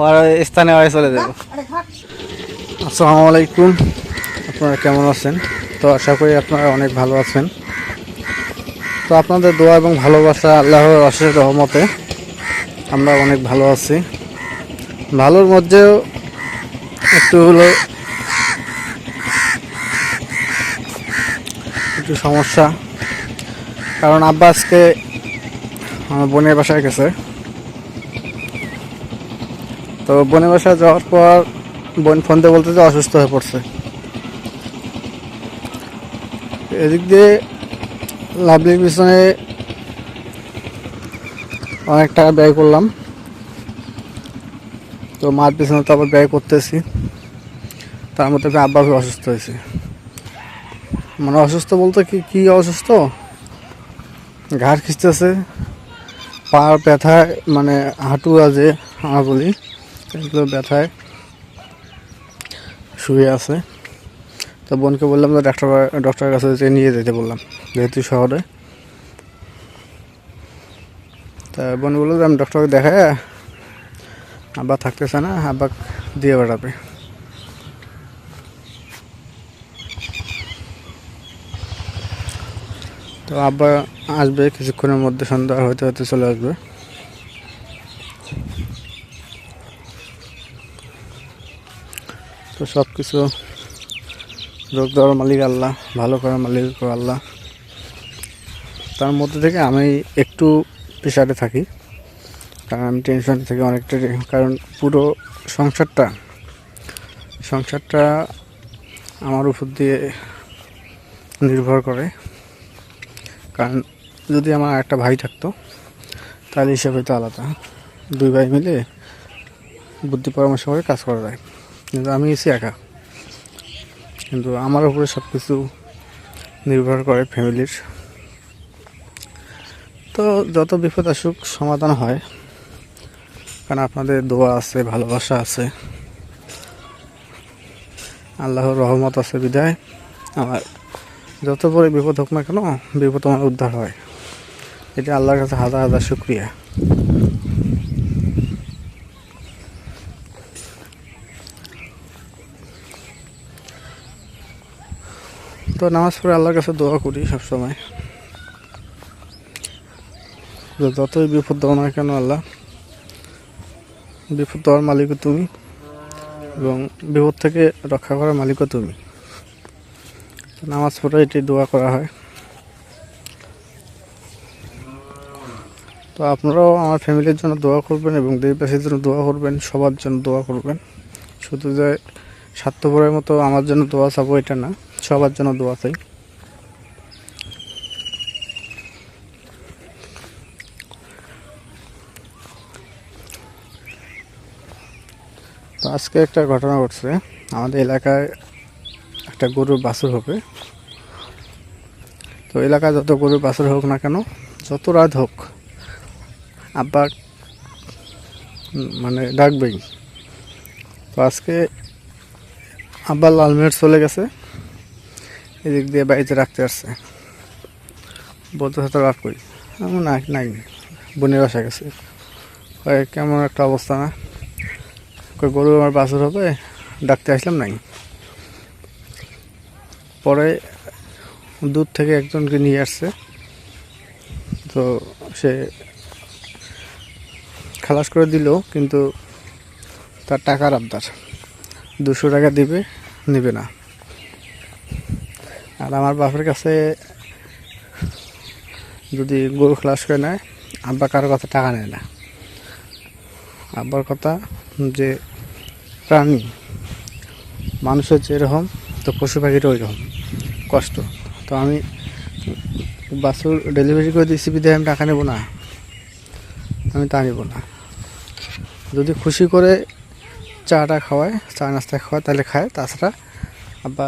ওর স্থানে ওই চলে যাব। আসসালামু আলাইকুম। আপনারা কেমন আছেন? তো আশা করি আপনারা অনেক ভালো আছেন। তো আপনাদের দোয়া এবং ভালোবাসা আল্লাহর অশেষ রহমতে আমরা অনেক ভালো আছি। ভালোর মধ্যেও একটু হলো একটু সমস্যা। কারণ আব্বা আজকে আমার বোনের বাসায় গেছে। তো বোনের বাসায় যাওয়ার পর বোন ফোন দিয়ে বলতে যে অসুস্থ হয়ে পড়ছে। এদিক দিয়ে লাভলির পিছনে অনেক টাকা ব্যয় করলাম। তো মার পিছনে তো আবার ব্যয় করতেছি। তার মধ্যে আমি আব্বা অসুস্থ হয়েছে। মানে অসুস্থ বলতে কি কি অসুস্থ? ঘাড় খিচতেছে। পা ব্যথায় মানে হাঁটু আছে আমরা বলি এগুলো ব্যথায় শুয়ে আছে। তো বোনকে বললাম যে ডাক্তার ডক্টরের কাছে যে নিয়ে যেতে বললাম, যেহেতু শহরে তা বোন বলল যে আমি ডক্টরকে দেখায় আব্বা থাকতেছে না আব্বা দিয়ে বেড়াবে তো আব্বা আসবে কিছুক্ষণের মধ্যে সন্ধ্যা হতে হতে চলে আসবে। তো সব কিছু রোগ দেওয়ার মালিক আল্লাহ, ভালো করার মালিক আল্লাহ। তার মধ্যে থেকে আমি একটু প্রেশারে থাকি, কারণ আমি টেনশন থেকে অনেকটা কারণ পুরো সংসারটা সংসারটা আমার উপর দিয়ে নির্ভর করে। কারণ যদি আমার একটা ভাই থাকতো, তাহলে হিসাবে তো আলাদা। দুই ভাই মিলে বুদ্ধি পরামর্শ করে কাজ করা যায়। কিন্তু আমি এসে একা। কিন্তু আমার উপরে সব কিছু নির্ভর করে ফ্যামিলির। তো যত বিপদ আসুক, সমাধান হয়। কারণ আপনাদের দোয়া আছে, ভালোবাসা আছে। আল্লাহর রহমত আছে বিদায়। আমার যত বড় বিপদ হোক না কেন, বিপদ আমার উদ্ধার হয়। এটা আল্লাহর কাছে হাজার হাজার শুক্রিয়া। তো নামাজ পড়ে আল্লাহর কাছে দোয়া করি সবসময়। যতই বিপদ দাও না কেন আল্লাহ, বিপদ দেওয়ার মালিকও তুমি এবং বিপদ থেকে রক্ষা করার মালিকও তুমি। নামাজ পড়ে এটি দোয়া করা হয়। তো আপনারাও আমার ফ্যামিলির জন্য দোয়া করবেন এবং দেশবাসীর জন্য দোয়া করবেন, সবার জন্য দোয়া করবেন। শুধু যে স্বার্থপরের মতো আমার জন্য দোয়া চাবো এটা না, সবার জন্য দোয়া চাই। তো আজকে একটা ঘটনা ঘটছে। আমাদের এলাকায় একটা গরুর বাছুর হবে। তো এলাকা যত গরুর বাছুর হোক না কেন, যত রাত হোক, আব্বা মানে ডাকবেই। তো আজকে আব্বা লালমেট চলে গেছে, এদিক দিয়ে বাড়িতে রাখতে আসছে। বলতে সাথে রাত করি। আমি না নাই, বোনের বাসা গেছে। কেমন একটা অবস্থা না। গরু আমার বাছুর হবে, ডাকতে আসলাম নাই। পরে দূর থেকে একজনকে নিয়ে আসছে। তো সে খালাস করে দিল, কিন্তু তার টাকার আবদার। দুশো টাকা দিবে, নেবে না। আর আমার বাপের কাছে যদি গরু খালাস করে নেয়, আব্বা কারও কথা টাকা নেয় না। আব্বার কথা যে প্রাণী মানুষের যেরকম তো পশু পাখিটা ওই রকম, কষ্ট। তো আমি বাসুর ডেলিভারি করে দিচ্ছি বিধায় আমি টাকা নেব না। আমি তা নেব না। যদি খুশি করে চাটা খাওয়ায়, চা নাস্তা খাওয়ায়, তাহলে খায়। তাছাড়া আব্বা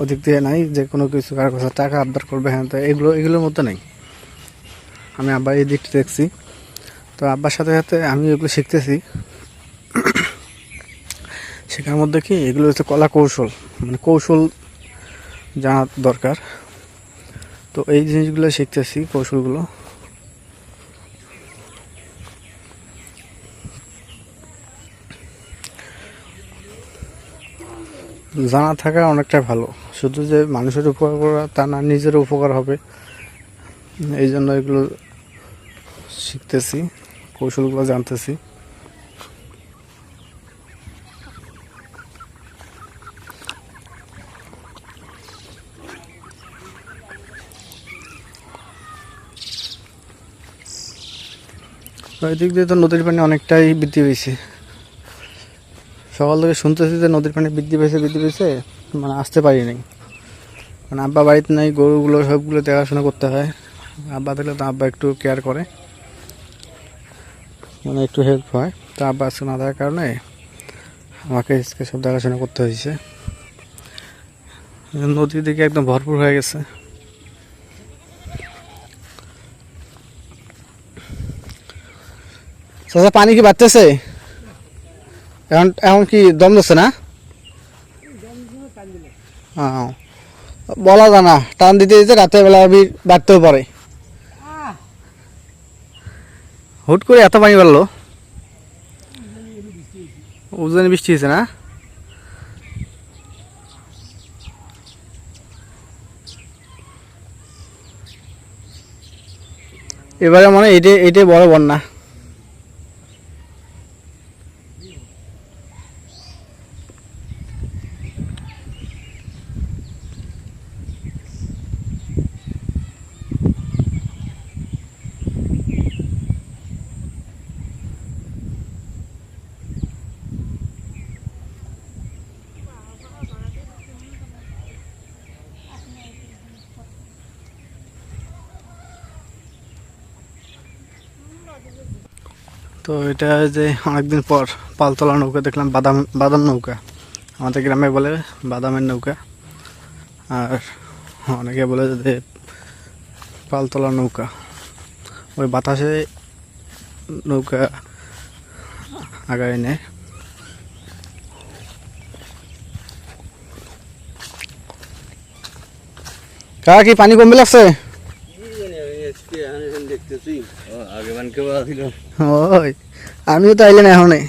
ওদিক দিয়ে নাই, যে কোনো কিছু, কারও কাছে টাকা আবদার করবে হ্যাঁ তো এগুলো, এগুলোর মধ্যে নেই। আমি আব্বা এই দিকটা দেখছি। তো আব্বার সাথে সাথে আমি এগুলো শিখতেছি। শেখার মধ্যে কি? এগুলো হচ্ছে কলা কৌশল। মানে কৌশল জানার দরকার। তো এই জিনিসগুলো শিখতেছি কৌশলগুলো। জানা থাকা অনেকটা ভালো। শুধু যে মানুষের উপকার করা তা না, নিজের উপকার হবে। এই জন্য এগুলো শিখতেছি, কৌশলগুলো জানতেছি। দিক দিয়ে তো নদীর পানি অনেকটাই বৃদ্ধি পেয়েছে। সকাল থেকে শুনতেছি যে নদীর পানি বৃদ্ধি পেয়েছে বৃদ্ধি পেয়েছে মানে আসতে পারি নাই। মানে আব্বা বাড়িতে নাই, গরুগুলো সবগুলো দেখাশোনা করতে হয়। আব্বা থাকলে তো আব্বা একটু কেয়ার করে। মানে একটু হেল্প হয়। তো আব্বা আজকে না থাকার কারণে আমাকে আজকে সব দেখাশোনা করতে হয়েছে। নদীর দিকে একদম ভরপুর হয়ে গেছে। চাচা, পানি কি বাড়তেছে এখন এখন কি দম দিচ্ছে না? বলা জানা টান দিতে দিতে রাতের বেলা বাড়তেও পারে হুট করে এত পানি বাড়লো উজনে বৃষ্টি হয়েছে না? এবারে মনে এটাই এটাই বড় বন্যা। তো এটা যে অনেকদিন পর পালতলা নৌকা দেখলাম, বাদাম বাদাম নৌকা। আমাদের গ্রামে বলে বাদামের নৌকা। আর অনেকে বলে যে পালতলা নৌকা। ওই বাতাসে নৌকা আগায় নেয়। কারা কি পানি কমবে লাগছে দেখতেছি আগে মান কেউ আসিল আমিও তো আইলেন এখনই।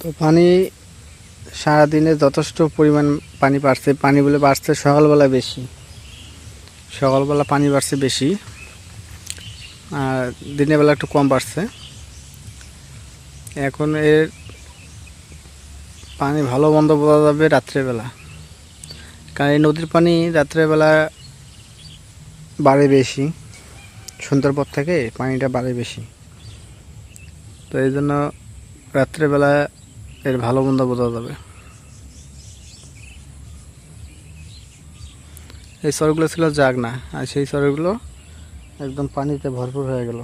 তো পানি সারাদিনে যথেষ্ট পরিমাণ পানি বাড়ছে। পানি বলে বাড়ছে সকালবেলা বেশি। সকালবেলা পানি বাড়ছে বেশি। আর দিনের বেলা একটু কম বাড়ছে। এখন এর পানি ভালো বন্ধ বোঝা যাবে রাত্রেবেলা কারণ এই নদীর পানি রাত্রেবেলা বাড়ে বেশি পর থেকে পানিটা বাড়ে বেশি। তো এই জন্য রাত্রেবেলা এর ভালো মন্দ বোঝা যাবে। এই চরগুলো ছিল জাগ না আর সেই চরগুলো একদম পানিতে ভরপুর হয়ে গেল।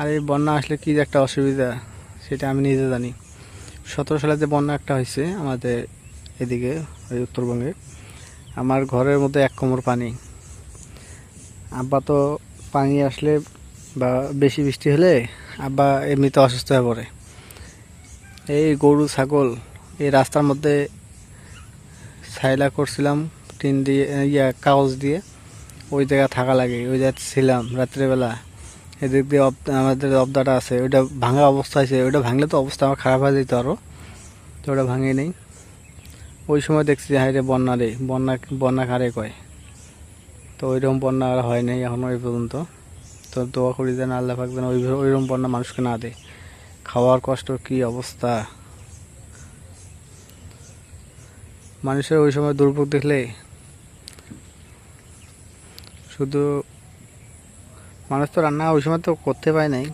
আর এই বন্যা আসলে কি একটা অসুবিধা, সেটা আমি নিজে জানি। সতেরো সালে যে বন্যা একটা হয়েছে আমাদের এদিকে, ওই উত্তরবঙ্গে, আমার ঘরের মধ্যে এক কোমর পানি। আব্বা তো পানি আসলে বা বেশি বৃষ্টি হলে আব্বা এমনিতে অসুস্থ হয়ে পড়ে। এই গরু, ছাগল এই রাস্তার মধ্যে সাইলা করছিলাম, টিন দিয়ে, ইয়া, কাগজ দিয়ে। ওই জায়গায় থাকা লাগে, ওই জায়গায় ছিলাম রাত্রেবেলা। এদিক দিয়ে আমাদের অবদাটা আছে, ওইটা ভাঙা অবস্থা আছে ওইটা ভাঙলে তো অবস্থা আমার খারাপ হয়ে যেত আরও তো ওটা ভাঙে নেই। ওই সময় দেখছি হাই রে বন্যা রে, বন্যা বন্যা কারে কয়? তো ওইরকম বন্যা আর হয় নাই এখনও এই পর্যন্ত। তো দোয়া করি যেন আল্লাহ পাক যেন ওই ওইরকম বন্যা মানুষকে না দেয়। খাওয়ার কষ্ট কি অবস্থা? মানুষের ওই সময় দুর্ভোগ দেখলে শুধু মানুষ তো রান্না ওই সময় তো করতে পায় নাই।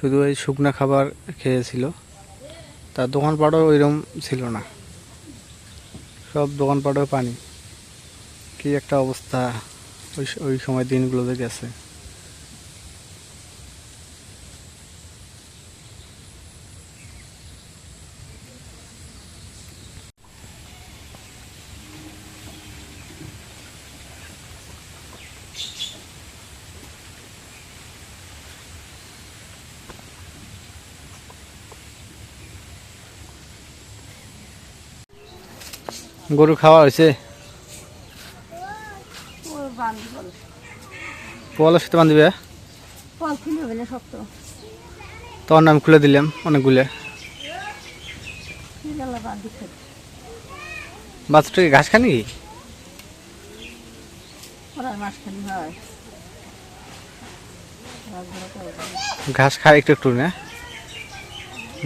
শুধু ওই শুকনো খাবার খেয়েছিল। তার দোকানপাটও ওইরকম ছিল না। সব দোকানপাটও পানি। কি একটা অবস্থা ওই ওই সময় দিনগুলোতে গেছে। গরু খাওয়া হয়েছে। পোয়ালের সাথে বান্ধিবে ফল খুলে হবে না শক্ত তখন আমি খুলে দিলাম অনেকগুলো। কি গেল বান্ধি খেতে। বাচ্চাটা কি ঘাস খানি। ঘাস খায় একটু একটু না?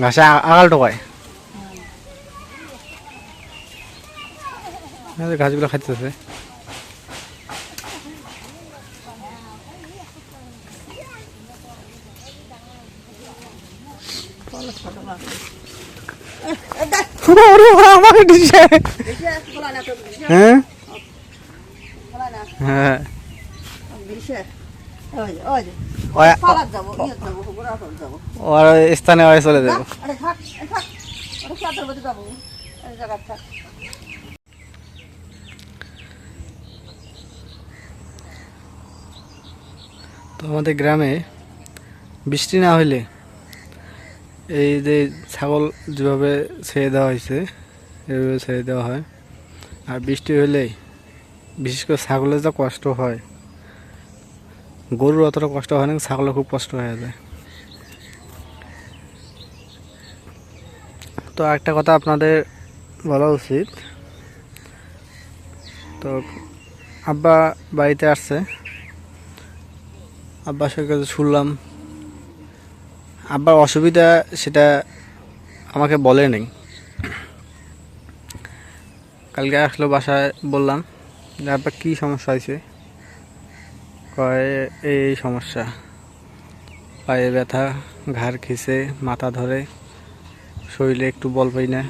ঘাসে আগাল টোকায় ঘাসগুলো খাইতেছে। আমাকে হ্যাঁ? হ্যাঁ। ওর স্থানে চলে যাব আরে থাক এ থাক ওরে চাদর মধ্যে যাব এই জায়গা থাক তো আমাদের গ্রামে বৃষ্টি না হইলে এই যে ছাগল যেভাবে ছেড়ে দেওয়া হয়েছে এভাবে ছেড়ে দেওয়া হয়। আর বৃষ্টি হলে বিশেষ করে ছাগলের যা কষ্ট হয়, গরুর অতটা কষ্ট হয় না, ছাগলের খুব কষ্ট হয়ে যায়। তো একটা কথা আপনাদের বলা উচিত। তো আব্বা বাড়িতে আসছে। আব্বাসের কাছে শুনলাম। আব্বার অসুবিধা সেটা আমাকে বলে নেই। কালকে আসলো বাসায়, বললাম, যে আব্বা, কী সমস্যা হয়েছে? কয়, এই সমস্যা। পায়ে ব্যথা, ঘাড় খিসে মাথা ধরে, শরীরে একটু বল পাই না।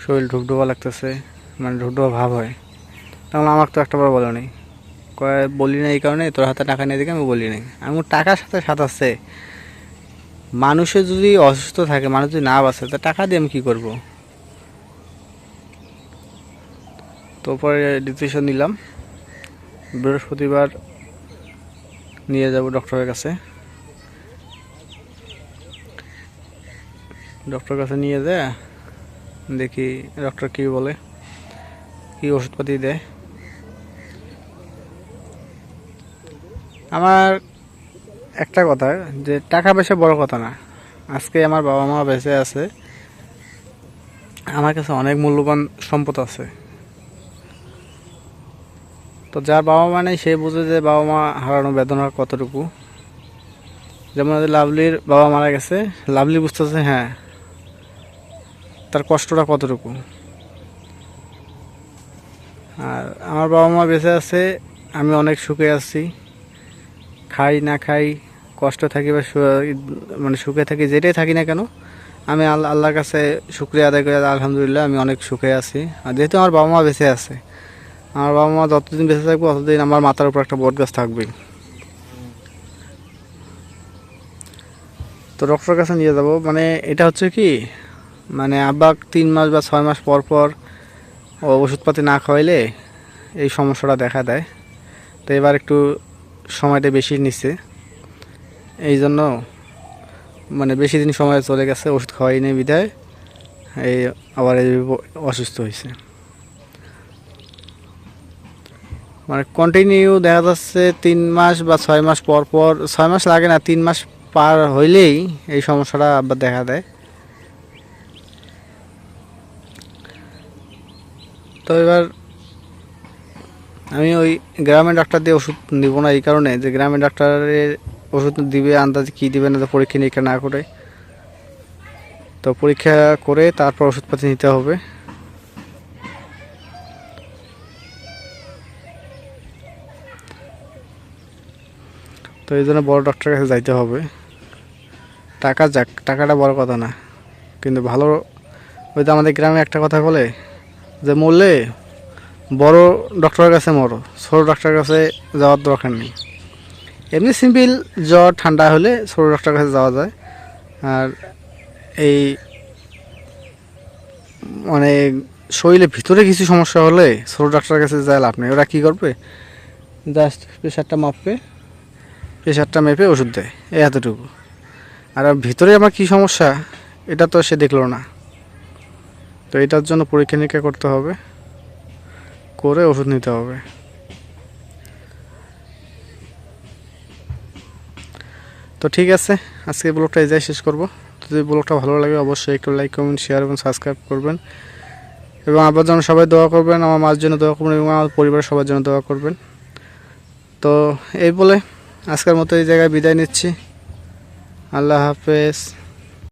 শরীর ঢুকঢুকা লাগতেছে মানে ঢুকঢুকা ভাব হয়। তখন আমাকে তো একটা বার বলে নেই। বলি না এই কারণে, তোর হাতে টাকা নিয়ে দিকে আমি বলি নাই। আমি টাকার সাথে সাথে মানুষের যদি অসুস্থ থাকে, মানুষ যদি না বাঁচে, তা টাকা দিয়ে আমি কী করব? তো পরে ডিসিশন নিলাম। বৃহস্পতিবার নিয়ে যাব ডক্টরের কাছে। ডক্টরের কাছে নিয়ে যায়, দেখি ডক্টর কী বলে, কী ওষুধপাতি দেয়। আমার একটা কথা, যে টাকা পয়সা বড় কথা না। আজকে আমার বাবা মা বেঁচে আছে। আমার কাছে অনেক মূল্যবান সম্পদ আছে। তো যার বাবা মা নেই, সে বুঝে যে বাবা মা হারানো বেদনা কতটুকু। যেমন লাভলির বাবা মারা গেছে, লাভলি বুঝতেছে হ্যাঁ তার কষ্টটা কতটুকু। আর আমার বাবা মা বেঁচে আছে, আমি অনেক সুখে আছি। খাই না খাই, কষ্ট থাকি বা মানে সুখে থাকি, যেটাই থাকি না কেন, আমি আল্লাহ আল্লাহর কাছে শুক্রিয়া আদায় করি, আলহামদুলিল্লাহ, আমি অনেক সুখে আছি। আর যেহেতু আমার বাবা মা বেঁচে আছে, আমার বাবা মা যতদিন বেঁচে থাকব ততদিন আমার মাথার উপর একটা বট গাছ থাকবেই তো ডক্টরের কাছে নিয়ে যাব। মানে এটা হচ্ছে কি মানে আব্বা তিন মাস বা ছয় মাস পর পর ওষুধপাতি না খাওয়াইলে এই সমস্যাটা দেখা দেয়। তো এবার একটু সময়টা বেশি নিচ্ছে এই জন্য মানে বেশি দিন সময় চলে গেছে, ওষুধ খাওয়াই নেই বিধায়। এই আবার অসুস্থ হয়েছে মানে কন্টিনিউ দেখা যাচ্ছে তিন মাস বা ছয় মাস পর পর, ছয় মাস লাগে না, তিন মাস পার হইলেই এই সমস্যাটা আবার দেখা দেয়। তো এবার আমি ওই গ্রামের ডাক্তার দিয়ে ওষুধ নিব না এই কারণে, যে গ্রামের ডাক্তারের ওষুধ দিবে, আন্দাজে কী দিবে না, তো পরীক্ষা নিরীক্ষা না করে। তো পরীক্ষা করে তারপর ওষুধপাতি নিতে হবে। তো এই জন্য বড় ডক্টরের কাছে যাইতে হবে। টাকা যাক, টাকাটা বড় কথা না। কিন্তু ভালো, ওই তো আমাদের গ্রামে একটা কথা বলে, যে মরলে বড় ডক্টরের কাছে মরো, ছোটো ডক্টরের কাছে যাওয়ার দরকার নেই। এমনি সিম্পল জ্বর, ঠান্ডা হলে ছোটো ডক্টরের কাছে যাওয়া যায়। আর এই মানে শরীরের ভিতরে কিছু সমস্যা হলে ছোটো ডাক্তারের কাছে যায় লাভ নেই। ওরা কী করবে? জাস্ট প্রেশারটা মাপবে প্রেশারটা মেপে ওষুধ দেয়, এই এতটুকু। আর ভিতরে আমার কী সমস্যা, এটা তো সে দেখল না। তো এটার জন্য পরীক্ষা নিরীক্ষা করতে হবে। করে ওষুধ নিতে হবে। তো ঠিক আছে, আজকে ব্লগটা এই যাই শেষ করব। যদি ব্লগটা ভালো লাগে অবশ্যই একটু লাইক কমেন্ট শেয়ার এবং সাবস্ক্রাইব করবেন। এবং আবার যেন সবাই দোয়া করবেন, আমার মার জন্য দোয়া করবেন এবং আমার পরিবারের সবার জন্য দোয়া করবেন। তো এই বলে আজকের মতো এই জায়গায় বিদায় নিচ্ছি। আল্লাহ হাফেজ।